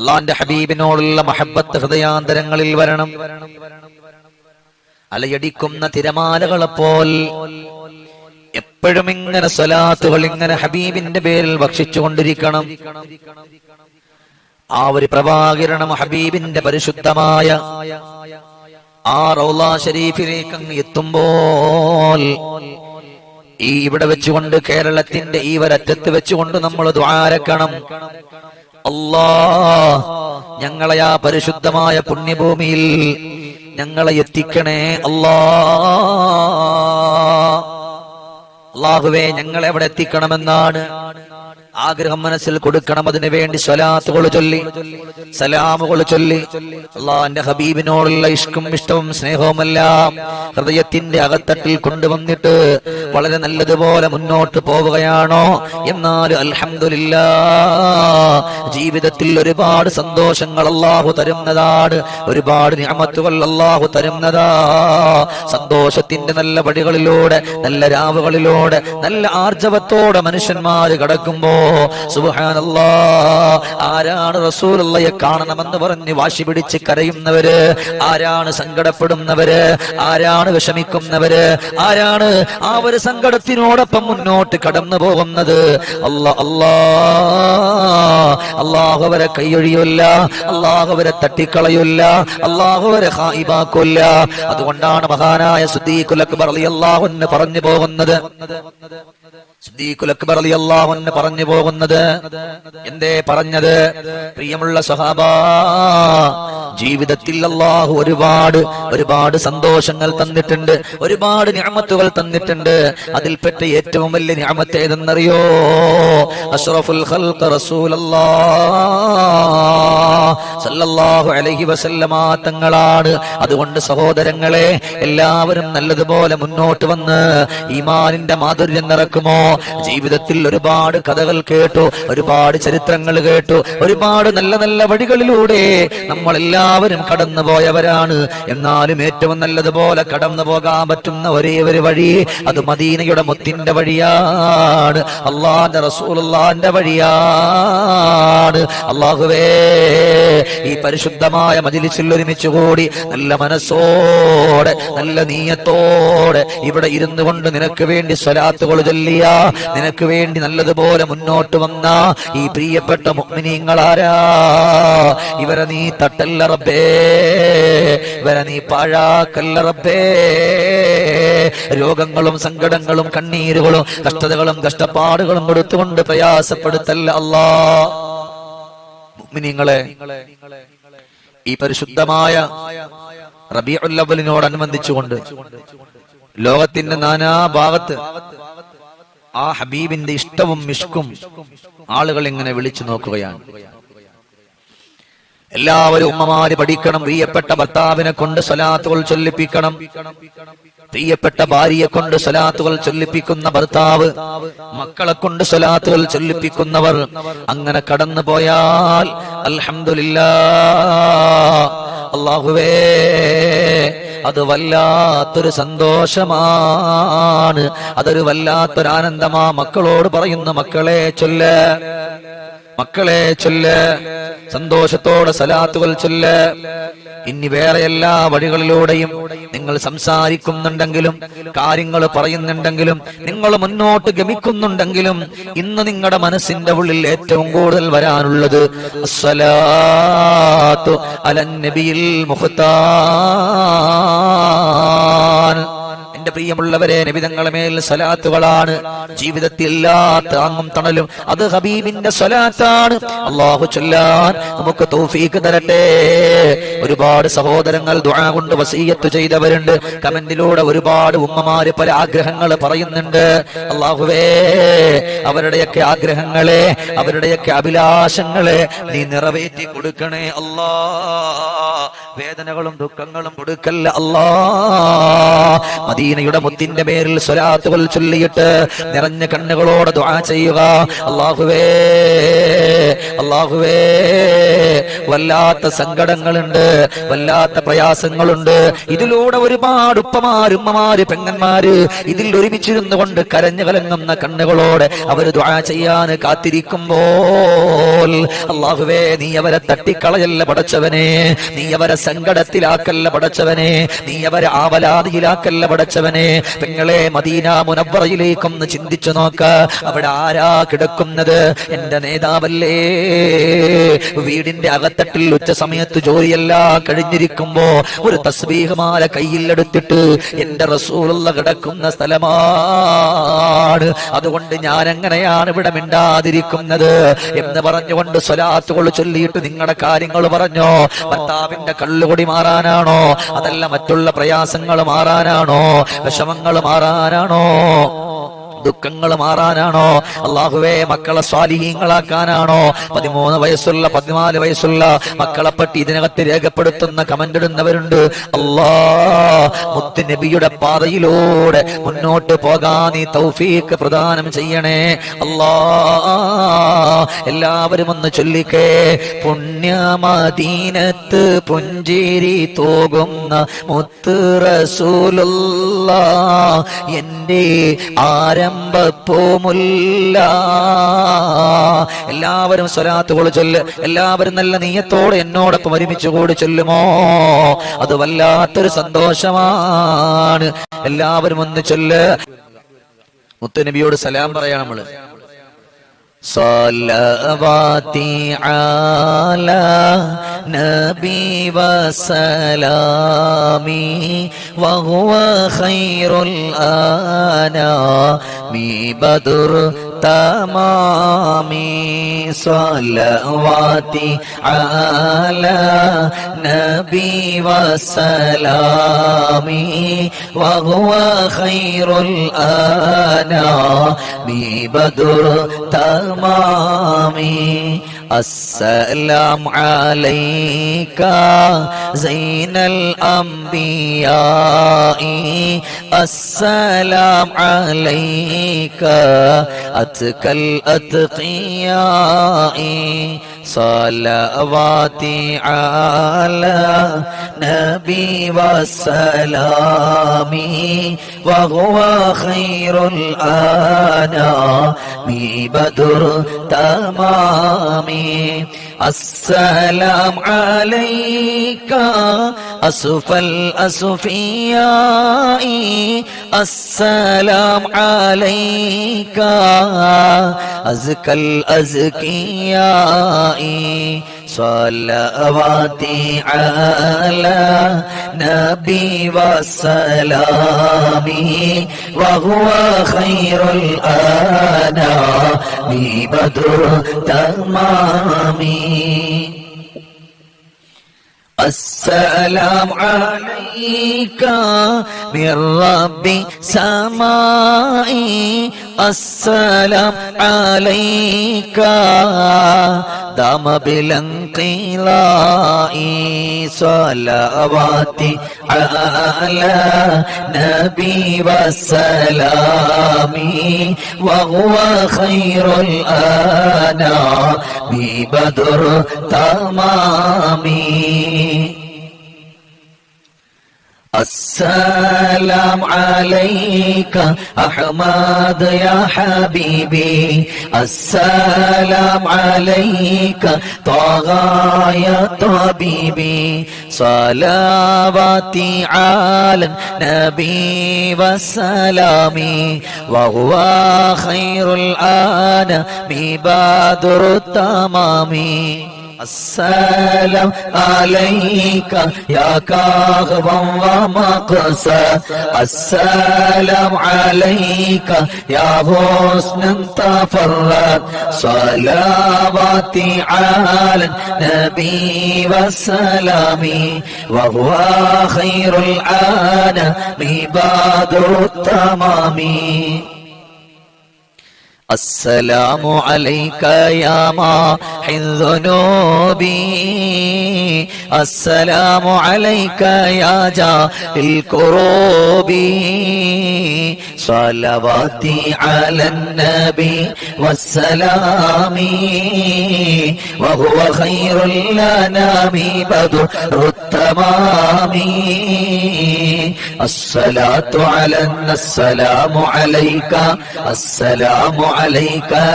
അള്ളാന്റെ ഹബീബിനോടുള്ള മഹബത്ത് ഹൃദയാന്തരങ്ങളിൽ വരണം. അലയടിക്കുന്ന തിരമാലകളെപ്പോൾ എപ്പോഴും ഇങ്ങനെ സ്വലാത്തുകൾ ഇങ്ങനെ ഹബീബിന്റെ പേരിൽ ഭക്ഷിച്ചുകൊണ്ടിരിക്കണം. ആ ഒരു പ്രഭാകിരണം ഹബീബിന്റെ പരിശുദ്ധമായ ആ റൗലാ ഷരീഫിലേക്ക് അങ്ങ് എത്തുമ്പോൾ ഈ ഇവിടെ വെച്ചുകൊണ്ട് കേരളത്തിന്റെ ഈ ഒരറ്റത്ത് വെച്ചുകൊണ്ട് നമ്മൾ ദ്വാരക്കണം. അല്ലാ ഞങ്ങളെ ആ പരിശുദ്ധമായ പുണ്യഭൂമിയിൽ ഞങ്ങളെ എത്തിക്കണേ അല്ലാ. അള്ളാഹുവേ ഞങ്ങളെ എവിടെ എത്തിക്കണമെന്നാണ്. ആഗ്രഹം മനസ്സിൽ കൊടുക്കണം അതിനു വേണ്ടി സ്വലാത്തുകൾ ചൊല്ലി സലാമുകൾ ചൊല്ലി. അള്ളാന്റെ ഹബീബിനോടുള്ള ഇഷ്കും ഇഷ്ടവും സ്നേഹവുമെല്ലാം ഹൃദയത്തിന്റെ അകത്തട്ടിൽ കൊണ്ടുവന്നിട്ട് വളരെ നല്ലതുപോലെ മുന്നോട്ട് പോവുകയാണോ? എന്നാൽ അലഹമില്ല ജീവിതത്തിൽ ഒരുപാട് സന്തോഷങ്ങൾ അള്ളാഹു തരുന്നതാണ്. ഒരുപാട് ഞാമത്തുകൾ അള്ളാഹു തരുന്നതാ. സന്തോഷത്തിന്റെ നല്ല വഴികളിലൂടെ നല്ല രാവുകളിലൂടെ നല്ല ആർജവത്തോടെ മനുഷ്യന്മാര് കടക്കുമ്പോ സുബാനല്ലാ ആരാണ് റസൂലുള്ളയെ കാണണമെന്ന് പറഞ്ഞ് വാശി പിടിച്ച് കരയുന്നവര്? ആരാണ് സങ്കടപ്പെടുന്നവര്? ആരാണ് വിഷമിക്കുന്നവര്? ആരാണ് ആ ഒരു സങ്കടത്തിനോടൊപ്പം മുന്നോട്ട് കടന്നു പോകുന്നത്? അല്ലാ അല്ലാ. അള്ളാഹുവരെ കൈയൊഴിയൂല്ല. അള്ളാഹുവരെ തട്ടിക്കളയൂല്ല. അള്ളാഹുവരെ ഹായിബാക്കില്ല. അതുകൊണ്ടാണ് മഹാനായ സുദ്ദീഖുലക്ക് റളിയല്ലാഹു അൻഹു പറഞ്ഞു പോകുന്നത്. അക്ബർ അലി അൻഹു പറഞ്ഞു പോകുന്നത് എന്തേ പറഞ്ഞത്? പ്രിയമുള്ള സ്വഹാബ ജീവിതത്തിൽ അള്ളാഹു ഒരുപാട് ഒരുപാട് സന്തോഷങ്ങൾ തന്നിട്ടുണ്ട് ഒരുപാട് ഞാമത്തുകൾ തന്നിട്ടുണ്ട്. അതിൽപ്പെട്ട ഏറ്റവും വലിയ ഞാമത്ത് ഏതെന്നറിയോ? അഷ്റഫുൽ സല്ലല്ലാഹു അലൈഹി വസല്ലമ തങ്ങളാണ്. അതുകൊണ്ട് സഹോദരങ്ങളെ എല്ലാവരും നല്ലതുപോലെ മുന്നോട്ട് വന്ന് ഈമാനിന്റെ മാധുര്യം നിറക്കുമോ? ജീവിതത്തിൽ ഒരുപാട് കഥകൾ കേട്ടു ഒരുപാട് ചരിത്രങ്ങൾ കേട്ടു ഒരുപാട് നല്ല നല്ല വഴികളിലൂടെ നമ്മൾ എല്ലാവരും കടന്നു പോയവരാണ് എന്നാലും ഏറ്റവും നല്ലതുപോലെ കടന്നു പോകാൻ പറ്റുന്ന ഒരേ ഒരു വഴി അത് മദീനയുടെ മുത്തിന്റെ വഴിയാണ്. അള്ളാന്റെ റസൂലുള്ളാന്റെ വഴിയാണ്. അള്ളാഹുവേ ഈ പരിശുദ്ധമായ മതിലിച്ചിൽ ഒരുമിച്ച് കൂടി നല്ല മനസ്സോടെ നല്ല നീയത്തോടെ ഇവിടെ ഇരുന്നു കൊണ്ട് നിനക്ക് വേണ്ടി സ്വലാത്തുകൾ ചൊല്ലിയ. നിനക്ക് വേണ്ടി നല്ലതുപോലെ മുന്നോട്ട് വന്ന ഈ പ്രിയപ്പെട്ട മുഗ്മിനീങ്ങളാരാ ഇവരെ നീ തട്ടല്ല റബ്ബേ. ഇവരെ നീ പാഴാക്കല്ല റബ്ബേ. രോഗങ്ങളും സങ്കടങ്ങളും കണ്ണീരുകളും കഷ്ടതകളും കഷ്ടപ്പാടുകളും എടുത്തുകൊണ്ട് പ്രയാസപ്പെടുത്തല്ല അല്ലാ മുഅ്മിനീങ്ങളെ ഈ പരിശുദ്ധമായ റബിയുല്ലവലിനോടനുബന്ധിച്ചുകൊണ്ട് ലോകത്തിന്റെ നാനാ ഭാഗത്ത് ആ ഹബീബിന്റെ ഇഷ്ടവും മിഷ്കും ആളുകൾ ഇങ്ങനെ വിളിച്ചു നോക്കുകയാണ്. എല്ലാവരും ഉമ്മമാര് പഠിക്കണം പ്രിയപ്പെട്ട ഭർത്താവിനെ കൊണ്ട് സ്വലാത്തുകൾ ചൊല്ലിപ്പിക്കണം. പ്രിയപ്പെട്ട ഭാര്യയെ കൊണ്ട് സ്വലാത്തുകൾ ചൊല്ലിപ്പിക്കുന്ന ഭർത്താവ് മക്കളെ കൊണ്ട് സ്വലാത്തുകൾ ചൊല്ലിപ്പിക്കുന്നവർ അങ്ങനെ കടന്നു പോയാൽ അലഹമില്ല അള്ളാഹുവേ അത് വല്ലാത്തൊരു സന്തോഷമാണ്. അതൊരു വല്ലാത്തൊരാനന്ദമാ മക്കളോട് പറയുന്ന മക്കളെ ചൊല്ല്. മക്കളെ ചൊല്ല് സന്തോഷത്തോടെ സലാത്തുകൾ ചൊല്ല്. ഇനി വേറെ എല്ലാ വഴികളിലൂടെയും നിങ്ങൾ സംസാരിക്കുന്നുണ്ടെങ്കിലും കാര്യങ്ങൾ പറയുന്നുണ്ടെങ്കിലും നിങ്ങൾ മുന്നോട്ട് ഗമിക്കുന്നുണ്ടെങ്കിലും ഇന്ന് നിങ്ങളുടെ മനസ്സിന്റെ ഉള്ളിൽ ഏറ്റവും കൂടുതൽ വരാനുള്ളത് അസ്സലാത്തു അലൻ നബിയിൽ മുഖത്താൻ എന്റെ പ്രിയമുള്ളവരെ നബിതങ്ങളെ മേൽ സ്വലാത്തുകളാണ്. ജീവിതത്തിൽ എല്ലാ താങ്ങും തണലും. അത് ഹബീബിന്റെ സ്വലാത്താണ്. അള്ളാഹു ചൊല്ലാൻ നമുക്ക് തോഫീക്ക് തരട്ടെ. ഒരുപാട് സഹോദരങ്ങൾ ദുആ കൊണ്ട് വസീയത്ത് ചെയ്തവരുണ്ട്. കമന്റിലൂടെ ഒരുപാട് ഉമ്മമാര് പല ആഗ്രഹങ്ങൾ പറയുന്നുണ്ട്. അള്ളാഹുവേ അവരുടെയൊക്കെ ആഗ്രഹങ്ങളെ അവരുടെയൊക്കെ അഭിലാഷങ്ങളെ നീ നിറവേറ്റി കൊടുക്കണേ അല്ലാ വേദനകളും ദുഃഖങ്ങളും കൊടുക്കല്ല. അല്ലാ. മദീനയുടെ മുത്തിന്റെ പേരിൽ സ്വലാത്തുകൾ ചൊല്ലിയിട്ട് നിറഞ്ഞ കണ്ണുകളോട് ദുആ ചെയ്യുക. അള്ളാഹുവേ അള്ളാഹുവേ വല്ലാത്ത സങ്കടങ്ങളുണ്ട് വല്ലാത്ത പ്രയാസങ്ങളുണ്ട്. ഇതിലൂടെ ഒരുപാട് ഉപ്പമാര് ഉമ്മമാര് പെങ്ങന്മാര് ഇതിൽ ഒരുമിച്ചിരുന്നു കൊണ്ട് കരഞ്ഞു കലങ്ങുന്ന കണ്ണുകളോടെ അവർ ദുആ ചെയ്യാൻ കാത്തിരിക്കുമ്പോൾ അള്ളാഹുവേ നീ അവരെ തട്ടിക്കളയല്ല പടച്ചവനെ. നീ അവരെ സങ്കടത്തിലാക്കല്ല പടച്ചവനെ. നീ അവരെ ആവലാതിയിലാക്കല്ല പടച്ചവനെ. നിങ്ങളെ മദീന മുനവറയിലേക്കൊന്ന് ചിന്തിച്ചു നോക്ക. അവിടെ ആരാ കിടക്കുന്നത്? എന്റെ നേതാവല്ലേ? വീടിന്റെ അകത്തട്ടിൽ ഉച്ച സമയത്ത് ജോലിയെല്ലാം കഴിഞ്ഞിരിക്കുമ്പോ ഒരു തസ്ബീഹമാല കയ്യിലെടുത്തിട്ട് എന്റെ റസൂലുള്ള കിടക്കുന്ന സ്ഥലമാണ്. അതുകൊണ്ട് ഞാൻ എങ്ങനെയാണ് ഇവിടെ മിണ്ടാതിരിക്കുന്നത് എന്ന് പറഞ്ഞുകൊണ്ട് സ്വലാത്തുകൾ ചൊല്ലിയിട്ട് നിങ്ങളുടെ കാര്യങ്ങൾ പറഞ്ഞോ. ഭർത്താവിന്റെ കള്ളുകൊടി മാറാനാണോ? അതല്ല മറ്റുള്ള പ്രയാസങ്ങൾ മാറാനാണോ? വിഷമങ്ങൾ മാറാനാണോ? ദുഃഖങ്ങൾ മാറാനാണോ? അള്ളാഹുവേ മക്കളെ സ്വാലിഹീങ്ങളാക്കാനാണോ? പതിമൂന്ന് വയസ്സുള്ള പതിനാല് വയസ്സുള്ള മക്കളെ പറ്റി ഇതിനകത്ത് രേഖപ്പെടുത്തുന്ന കമന്റ് ഇടുന്നവരുണ്ട്. അല്ലാ മുത്ത് നബിയുടെ പാതയിലൂടെ മുന്നോട്ട് പോകാൻ നീ തൗഫീക്ക് പ്രദാനം ചെയ്യണേ. അല്ലാ എല്ലാവരും ഒന്ന് ചൊല്ലിക്കേ. പുണ്യമദീനത്ത് പുഞ്ചേരി തോകുന്ന മുത്ത് റസൂലുള്ള എന്റെ ആരംഭപ്പൂമുല്ല എല്ലാവരും സ്വലാത്തുകൾ ചൊല്ല്. എല്ലാവരും നല്ല നീയത്തോടെ എന്നോടൊപ്പം ഒരുമിച്ച് കൂടി ചൊല്ലുമോ? അത് വല്ലാത്തൊരു സന്തോഷമാണ്. എല്ലാവരും ഒന്ന് ചൊല്ല്. മുത്തനബിയോട് സലാം പറയാം നമ്മൾ. صلواتي على نبي وسلامي وهو خير الأنام بدر تمامي صلواتي على نبي وسلامي وهو خير الأنام بدر تمامي السلام عليك زين الأنبياء. السلام عليك أتكى الأتقياء. صلواتي على نبي وسلامي وهو خير الأنام بدر تمامي السلام عليك أسف الأسفياء. السلام عليك أزكى الأزكياء. صلواتي على نبي وسلامي وهو خير الأنام بدر تمامي السلام عليك من ربي سمائي. السلام عليك. دام بالانقلاء. صلواتي على نبي وسلامي وهو خير الأنام. بدر تمامي. السلام عليك أحمد يا حبيبي. السلام عليك طه يا طبيبي. صلواتي على النبي وسلامي وهو خير الآن بدر التمام. السلام عليك يا كاغبا ومقصى السلام عليك يا حسن تفرد. صلواتي على النبي وسلامي وهو خير العالم بدر التمام. السلام عليك يا ماحي الذنوب السلام عليك يا جا الكروب صلواتي على النبي والسلام. وهو خير الأنام بدر التمام. الصلاة على السلام عليك. السلام عليك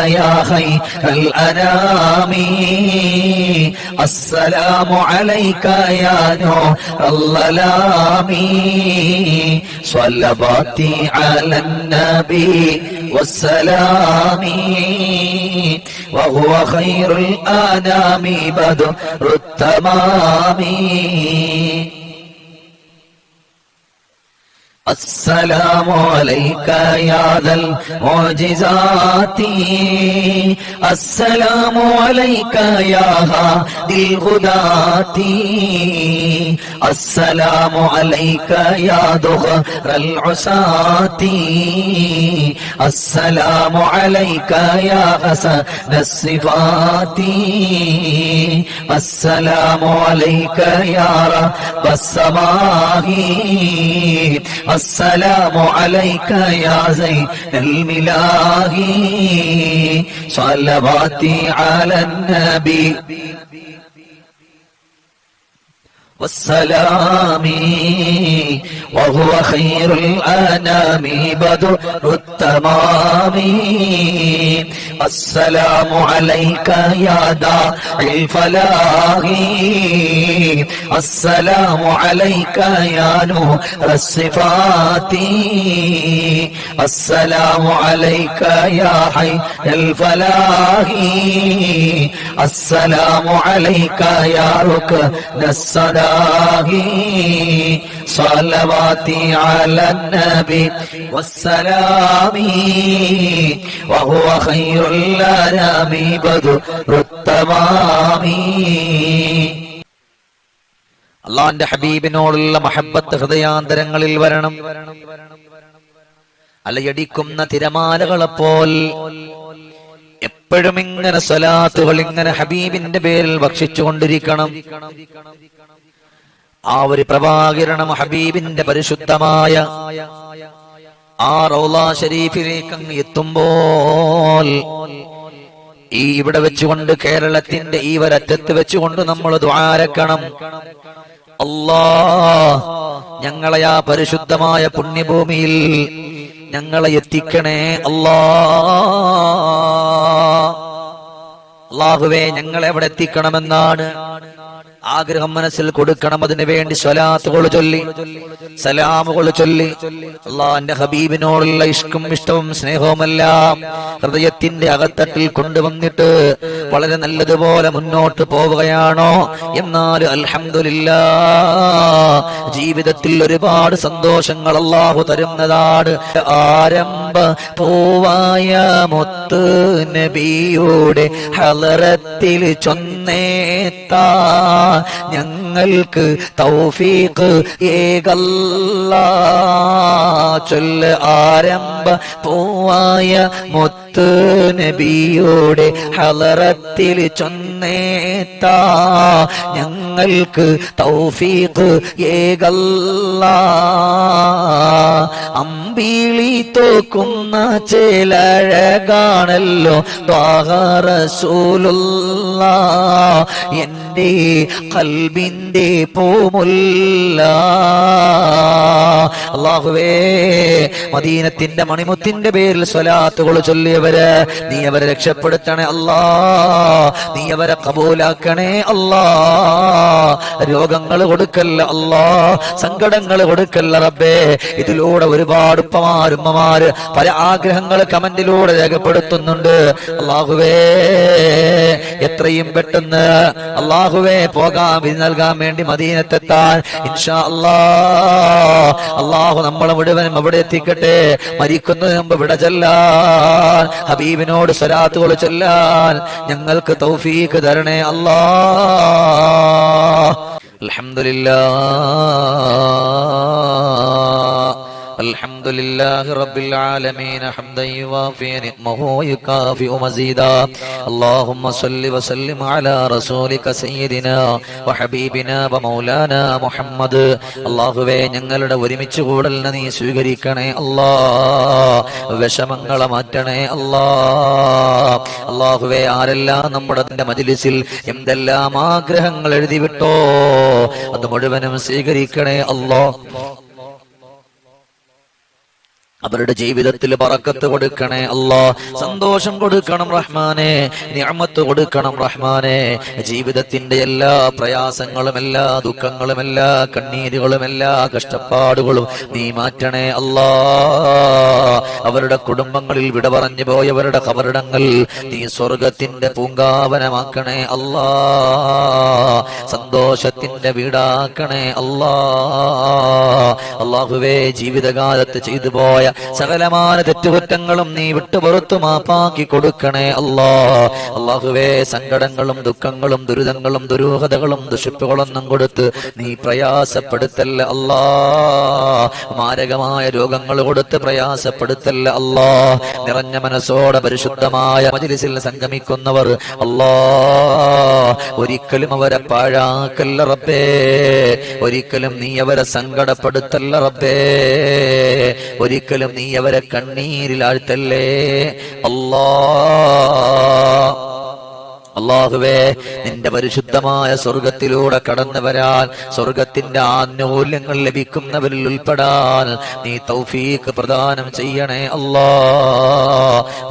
يا خير الأنام. السلام عليك يا نور الظلام صلواتي على النبي والسلام. وهو خير الأنام بدر التمام. السلام عليك يا ذا المعجزات السلام عليك يا هادي الغداة السلام عليك يا دخر العساة السلام عليك يا حسن الصفات السلام عليك يا رب السماء السلام عليك يا زين الملاح صلواتي على النبي. والسلام وهو خير الأنام بدر التمام. السلام عليك يا داعي الفلاح السلام عليك يا نور الصفات. السلام عليك يا حي الفلاح. السلام عليك يا ركن الصلاح صلواتي على النبي والسلام. وهو خير അള്ളാന്റെ ഹബീബിനോടുള്ള മഹബത്ത് ഹൃദയാന്തരങ്ങളിൽ വരണം. അലയടിക്കുന്ന പോൽ എപ്പോഴും ഇങ്ങനെ സ്വലാത്തുകൾ ഇങ്ങനെ ഹബീബിന്റെ പേരിൽ ഭക്ഷിച്ചുകൊണ്ടിരിക്കണം. ആ ഒരു പ്രഭാകരണം ഹബീബിന്റെ പരിശുദ്ധമായ ആ റൗള ഷരീഫിലേക്ക് അങ്ങ് എത്തുമ്പോൾ ഈ ഇവിടെ വെച്ചുകൊണ്ട് കേരളത്തിന്റെ ഈ ഒരറ്റത്ത് വെച്ചുകൊണ്ട് നമ്മൾ ദ്വാരക്കണം അല്ലാ ഞങ്ങളെ ആ പരിശുദ്ധമായ പുണ്യഭൂമിയിൽ ഞങ്ങളെ എത്തിക്കണേ. അല്ലാ അള്ളാഹുവേ ഞങ്ങളെ എവിടെ എത്തിക്കണമെന്നാണ്? ആഗ്രഹം മനസ്സിൽ കൊടുക്കണം അതിന് വേണ്ടി സ്വലാത്തുകൾ ചൊല്ലി സലാമുകൾ ചൊല്ലി. അള്ളാന്റെ ഹബീബിനോടുള്ള ഇഷ്കും ഇഷ്ടവും സ്നേഹവുമെല്ലാം ഹൃദയത്തിന്റെ അകത്തട്ടിൽ കൊണ്ടുവന്നിട്ട് വളരെ നല്ലതുപോലെ മുന്നോട്ട് പോവുകയാണോ? എന്നാൽ അലഹമില്ല ജീവിതത്തിൽ ഒരുപാട് സന്തോഷങ്ങൾ അള്ളാഹു തരുന്നതാണ്. ആരംഭ പൂവായ മൊത്ത് നബിയുടെ ഹലറത്തിൽ ചൊന്നേത്താ ഞങ്ങൾക്ക് തൗഫീഖ് ഏകല്ല. ചൊല്ല് ആരംഭ പൂവായ മുത്ത് നബിയുടെ ഹലറത്തിൽ ചൊന്നേത്താ. ഞങ്ങൾക്ക് തൗഫീഖ് ഏകല്ല. അമ്പിളി തോക്കുന്ന ചിലഴകാണല്ലോ റസൂലുള്ള. എന്റെ കൽബിന്റെ പൂമുല്ല. അള്ളാഹുവേ മദീനത്തിന്റെ മണിമുത്തിന്റെ പേരിൽ സ്വലാത്തുകൾ ചൊല്ലിയവര് നീ അവരെ രക്ഷപ്പെടുത്തണേ അല്ലാ. നീ അവരെ കബൂലാക്കണേ അല്ലാ. രോഗങ്ങൾ കൊടുക്കല്ല അല്ലാ. സങ്കടങ്ങൾ കൊടുക്കല്ല റബ്ബേ. ഇതിലൂടെ ഒരുപാട് ഉപ്പമാരുമ്മമാര് പല ആഗ്രഹങ്ങൾ കമന്റിലൂടെ രേഖപ്പെടുത്തുന്നുണ്ട്. അള്ളാഹുവേ എത്രയും പെട്ടെന്ന് അള്ളാഹുവേ പോകാൻ വിധി നൽകാൻ വേണ്ടി മദീനത്തെത്താൻ. ഇൻഷാ അല്ലാ. അള്ളാഹു നമ്മളെ മുഴുവനും അവിടെ എത്തിക്കട്ടെ. മരിക്കുന്നതിന് മുമ്പ് വിട ചെല്ലാൻ. ഹബീബിനോട് സ്വരാത്തുകൾ ചൊല്ലാൻ ഞങ്ങൾക്ക് തൗഫീക്ക് തരണേ അല്ലാ. അൽഹംദുലില്ലാ. الحمد لله رب العالمين حمدا يوافي نعمه ويكافئ مزيدا اللهم صل وسلم على رسولك سيدنا وحبيبنا ومولانا محمد അള്ളാഹുവേ ഞങ്ങളുടെ ഒരുമിച്ച് കൂടലിനെ നീ സ്വീകരിക്കണേ അല്ലാ വിഷമങ്ങളെ മാറ്റണേ അല്ലാ അള്ളാഹുവേ ആരെല്ലാം നമ്മുടെ മജിലിസിൽ എന്തെല്ലാം ആഗ്രഹങ്ങൾ എഴുതി വിട്ടോ അത് മുഴുവനും സ്വീകരിക്കണേ അല്ലാ അവരുടെ ജീവിതത്തിൽ പറക്കത്ത് കൊടുക്കണേ അല്ലാ. സന്തോഷം കൊടുക്കണം റഹ്മാനെ നിഅമത്ത് കൊടുക്കണം റഹ്മാനെ. ജീവിതത്തിന്റെ എല്ലാ പ്രയാസങ്ങളും എല്ലാ ദുഃഖങ്ങളും എല്ലാ കണ്ണീരുകളും എല്ലാ കഷ്ടപ്പാടുകളും നീ മാറ്റണേ അല്ലാ. അവരുടെ കുടുംബങ്ങളിൽ വിട പറഞ്ഞു പോയവരുടെ കബറിടങ്ങൾ നീ സ്വർഗത്തിന്റെ പൂങ്കാവനമാക്കണേ അല്ലാ. സന്തോഷത്തിന്റെ വീടാക്കണേ അല്ലാ. അള്ളാഹുവേ ജീവിതകാലത്ത് ചെയ്തു പോയ സകലമായ തെറ്റുകുറ്റങ്ങളും നീ വിട്ടുപുറത്തു മാപ്പാക്കി കൊടുക്കണേ അല്ലാ. അള്ളാഹുവേ സങ്കടങ്ങളും ദുഃഖങ്ങളും ദുരിതങ്ങളും ദുരൂഹതകളും ദുഷിപ്പുകളൊന്നും കൊടുത്ത് നീ പ്രയാസപ്പെടുത്തല്ല അല്ലാ. മാരകമായ രോഗങ്ങൾ കൊടുത്ത് പ്രയാസപ്പെടുത്തല്ല അല്ലാ. നിറഞ്ഞ മനസ്സോടെ പരിശുദ്ധമായ മജിലിസിൽ സംഗമിക്കുന്നവർ അല്ലാ. ഒരിക്കലും അവരെ പാഴാക്കല്ല റബ്ബേ. ഒരിക്കലും നീ അവരെ സങ്കടപ്പെടുത്തല്ല റബ്ബേ. ഒരിക്കലും നീ അവരെ കണ്ണീരിലാഴ്ത്തല്ലേ അല്ലാ അള്ളാഹുവേ നിന്റെ പരിശുദ്ധമായ സ്വർഗത്തിലൂടെ കടന്നു വരാൻ സ്വർഗത്തിന്റെ ആനുകൂല്യങ്ങൾ ലഭിക്കുന്നവരിൽ ഉൾപ്പെടാൻ നീ തൗഫീക്ക് പ്രദാനം ചെയ്യണേ അല്ലാ.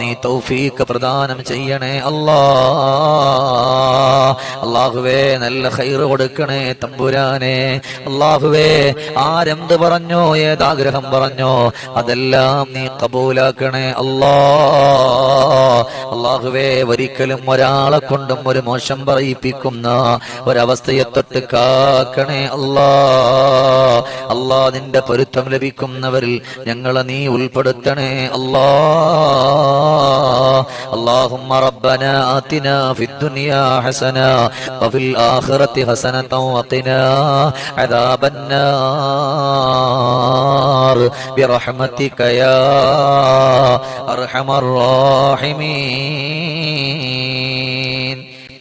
നീ തൗഫീക്ക് പ്രദാനം ചെയ്യണേ അല്ലാ. അള്ളാഹുവേ നല്ല ഹൈർ കൊടുക്കണേ തമ്പുരാനെ. അള്ളാഹുവേ ആരെന്ത് പറഞ്ഞോ ഏതാഗ്രഹം പറഞ്ഞോ അതെല്ലാം നീ കബൂലാക്കണേ അല്ലാ. അള്ളാഹുവേ ഒരിക്കലും ഒരാളെ കൊണ്ടും ഒരു മോശം പറയിപ്പിക്കുന്ന ഒരവസ്ഥയെ തൊട്ട് കാക്കണേ അല്ലാ അല്ലാ നിന്റെ പൊരുത്തം ലഭിക്കുന്നവരിൽ ഞങ്ങളെ നീ ഉൾപ്പെടുത്തണേ അല്ലാ اللهم ربنا آتنا في الدنيا حسنة وفي الآخرة حسنة وقنا عذاب النار برحمتك يا أرحم الراحمين